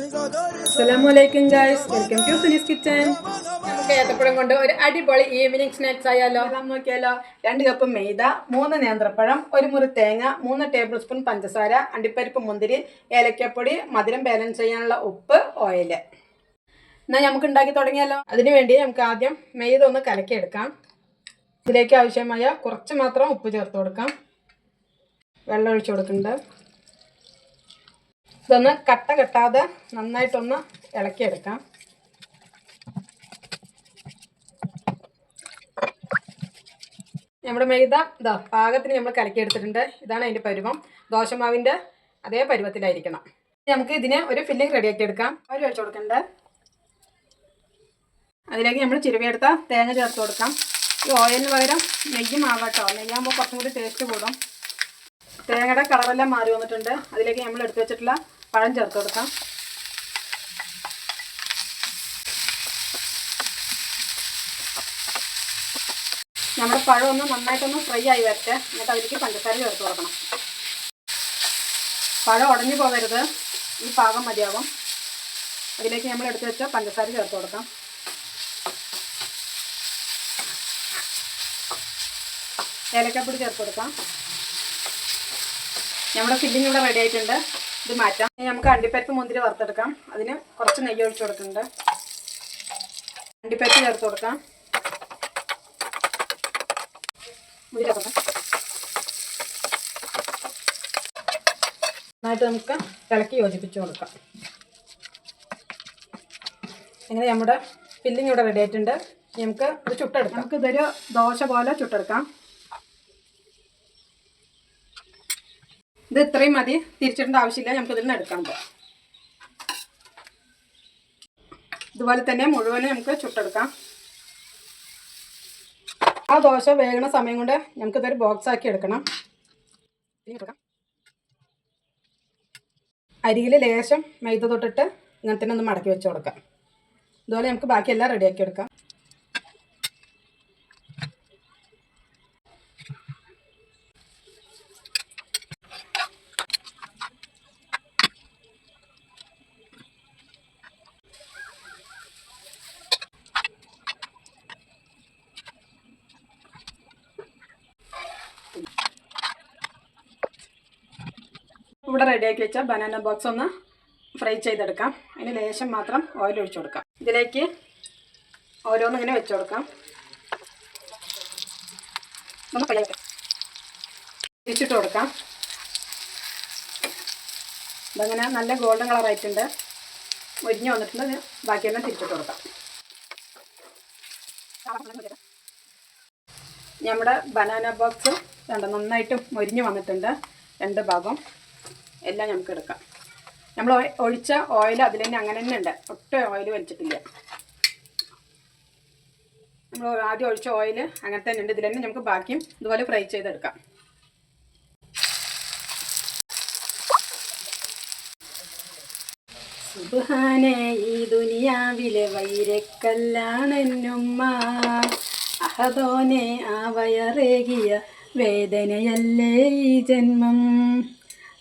അസ്സലാമലൈക്കും guys. Welcome to Suni's kitchen നമുക്ക് ഏത്തപ്പഴം കൊണ്ട് ഒരു അടിപൊളി ഈവനിങ് സ്നാക്സ് ആയാലോ? നോക്കിയാലോ? രണ്ട് കപ്പ് മൈദ മൂന്ന് നേന്ത്രപ്പഴം ഒരു മുറി തേങ്ങ മൂന്ന് ടേബിൾ സ്പൂൺ പഞ്ചസാര അണ്ടിപ്പരിപ്പ് മുന്തിരി ഏലക്കപ്പൊടി മധുരം ബാലൻസ് ചെയ്യാനുള്ള ഉപ്പ് ഓയിൽ എന്നാൽ നമുക്ക് ഉണ്ടാക്കി തുടങ്ങിയാലോ? അതിനു വേണ്ടി നമുക്ക് ആദ്യം മൈദ ഒന്ന് കലക്കിയെടുക്കാം. ഇതിലേക്ക് ആവശ്യമായ കുറച്ച് മാത്രം ഉപ്പ് ചേർത്ത് കൊടുക്കാം. വെള്ളം ഒഴിച്ചു കൊടുക്കുന്നുണ്ട്. ഇതൊന്ന് കട്ട കെട്ടാതെ നന്നായിട്ടൊന്ന് ഇളക്കിയെടുക്കാം. നമ്മുടെ മൈദ ഇതാ പാകത്തിന് നമ്മൾ കലക്കിയെടുത്തിട്ടുണ്ട്. ഇതാണ് അതിന്റെ പരുവം. ദോശമാവിന്റെ അതേ പരുവത്തിലായിരിക്കണം. നമുക്ക് ഇതിന് ഒരു ഫില്ലിംഗ് റെഡിയാക്കി എടുക്കാം. അവർ ഒഴിച്ചു കൊടുക്കണ്ടേ? അതിലേക്ക് നമ്മൾ ചിരുവിയെടുത്ത തേങ്ങ ചേർത്ത് കൊടുക്കാം. ഈ ഓയിലിന് പകരം നെയ്യും ആവാട്ടോ നെയ്യാകുമ്പോൾ കുറച്ചും കൂടി ടേസ്റ്റ് കൂടും. തേങ്ങയുടെ കളറെല്ലാം മാറി വന്നിട്ടുണ്ട്. അതിലേക്ക് നമ്മൾ എടുത്തു വെച്ചിട്ടുള്ള പഴം ചേർത്ത് കൊടുക്കാം. നമ്മുടെ പഴം ഒന്ന് നന്നായിട്ടൊന്ന് ഫ്രൈ ആയി വരട്ടെ. എന്നിട്ട് അതിലേക്ക് പഞ്ചസാര ചേർത്ത് കൊടുക്കണം. പഴം ഉടഞ്ഞു പോകരുത്. ഈ പാകം മതിയാകും അതിലേക്ക് നമ്മൾ എടുത്തു വെച്ച പഞ്ചസാര ചേർത്ത് കൊടുക്കാം. ഏലക്കപ്പൊടി ചേർത്ത് കൊടുക്കാം. നമ്മുടെ ഫില്ലിംഗ് ഇവിടെ റെഡി ആയിട്ടുണ്ട്. ഇത് മാറ്റാം. ഇനി നമുക്ക് അണ്ടിപ്പരിപ്പ് മുന്തിരി വറുത്തെടുക്കാം. അതിന് കുറച്ച് നെയ്യ് ഒഴിച്ചു കൊടുക്കുന്നുണ്ട്. അണ്ടിപ്പരിപ്പ് ചേർത്ത് കൊടുക്കാം. മുന്തിരി നന്നായിട്ട് നമുക്ക് ഇളക്കി യോജിപ്പിച്ച് കൊടുക്കാം. ഇങ്ങനെ നമ്മുടെ ഫില്ലിംഗ് ഇവിടെ റെഡി ആയിട്ടുണ്ട്. നമുക്ക് ഇത് ചുട്ടെടുക്കാം. നമുക്ക് ഇതൊരു ദോശ പോലെ ചുട്ടെടുക്കാം. ഇത് ഇത്രയും മതി. തിരിച്ചിടേണ്ട ആവശ്യമില്ല. നമുക്ക് ഇതിൽ നിന്ന് എടുക്കാൻ പോകാം ഇതുപോലെ തന്നെ മുഴുവനും നമുക്ക് ചുട്ടെടുക്കാം. ആ ദോശ വേകണ സമയം കൊണ്ട് നമുക്കിതൊരു ബോക്സ് ആക്കി എടുക്കണം. അരിയിൽ ലേശം മൈദ തൊട്ടിട്ട് ഇങ്ങനെ തന്നെ ഒന്ന് മടക്കി വെച്ച് കൊടുക്കാം. ഇതുപോലെ നമുക്ക് ബാക്കിയെല്ലാം റെഡിയാക്കി എടുക്കാം. ഇവിടെ റെഡിയാക്കി വെച്ച ബനാന ബോക്സ് ഒന്ന് ഫ്രൈ ചെയ്തെടുക്കാം. അതിന് ലേശം മാത്രം ഓയിൽ ഒഴിച്ചു കൊടുക്കാം. ഇതിലേക്ക് ഓരോന്നിങ്ങനെ വെച്ചു കൊടുക്കാം. ഒന്ന് തിരിച്ചിട്ട് കൊടുക്കാം. അതങ്ങനെ നല്ല ഗോൾഡൻ കളർ ആയിട്ടുണ്ട്. മുരിഞ്ഞ് വന്നിട്ടുണ്ട്. ബാക്കിയെല്ലാം തിരിച്ചിട്ട് കൊടുക്കാം. നമ്മുടെ ബനാന ബോക്സ് രണ്ട് നന്നായിട്ട് മൊരിഞ്ഞ് വന്നിട്ടുണ്ട്. രണ്ട് ഭാഗം. എല്ലാം നമുക്ക് എടുക്കാം. നമ്മൾ ഒഴിച്ച ഓയിൽ അതിൽ തന്നെ അങ്ങനെ തന്നെ ഉണ്ട്. ഒട്ടും ഓയിൽ വലിച്ചിട്ടില്ല. നമ്മൾ ആദ്യം ഒഴിച്ച ഓയിൽ അങ്ങനെ തന്നെ ഉണ്ട്. ഇതിൽ തന്നെ നമുക്ക് ബാക്കിയും ഇതുപോലെ ഫ്രൈ ചെയ്തെടുക്കാം. സുബാനെ ഈ ദുനിയാവിലെ വൈരക്കല്ലാണെന്നുമ്മ. അഹദോനെ ആ വയറേകിയ വേദനയല്ലേ ഈ ജന്മം.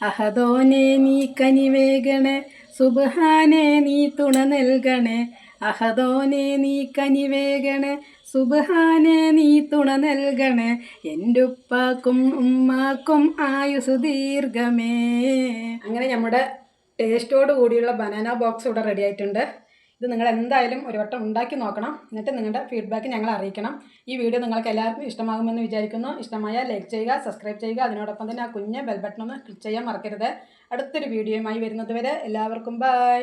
അഹദോനെ നീ കനിവേഗണേ സുബഹാനെ നീ തുണ നൽകണേ. അഹദോനെ നീ കനിവേഗണേ സുബഹാനെ നീ തുണ നൽകണേ. എന്റെ ഉപ്പാക്കും ഉമ്മാക്കും ആയുസ് ദീർഘമേ. അങ്ങനെ നമ്മുടെ ടേസ്റ്റോട് കൂടിയുള്ള ബനാന ബോക്സ് ഇവിടെ റെഡി ആയിട്ടുണ്ട്. ഇത് നിങ്ങൾ എന്തായാലും ഒരു വട്ടം ഉണ്ടാക്കി നോക്കണം. എന്നിട്ട് നിങ്ങളുടെ ഫീഡ്ബാക്ക് ഞങ്ങൾ അറിയിക്കണം. ഈ വീഡിയോ നിങ്ങൾക്ക് എല്ലാവർക്കും ഇഷ്ടമാകുമെന്ന് വിചാരിക്കുന്നു. ഇഷ്ടമായ ലൈക്ക് ചെയ്യുക സബ്സ്ക്രൈബ് ചെയ്യുക. അതിനോടൊപ്പം തന്നെ ആ കുഞ്ഞ് ബെൽബട്ടൺ ഒന്ന് ക്ലിക്ക് ചെയ്യാൻ മറക്കരുത്. അടുത്തൊരു വീഡിയോയുമായി വരുന്നതുവരെ എല്ലാവർക്കും ബൈ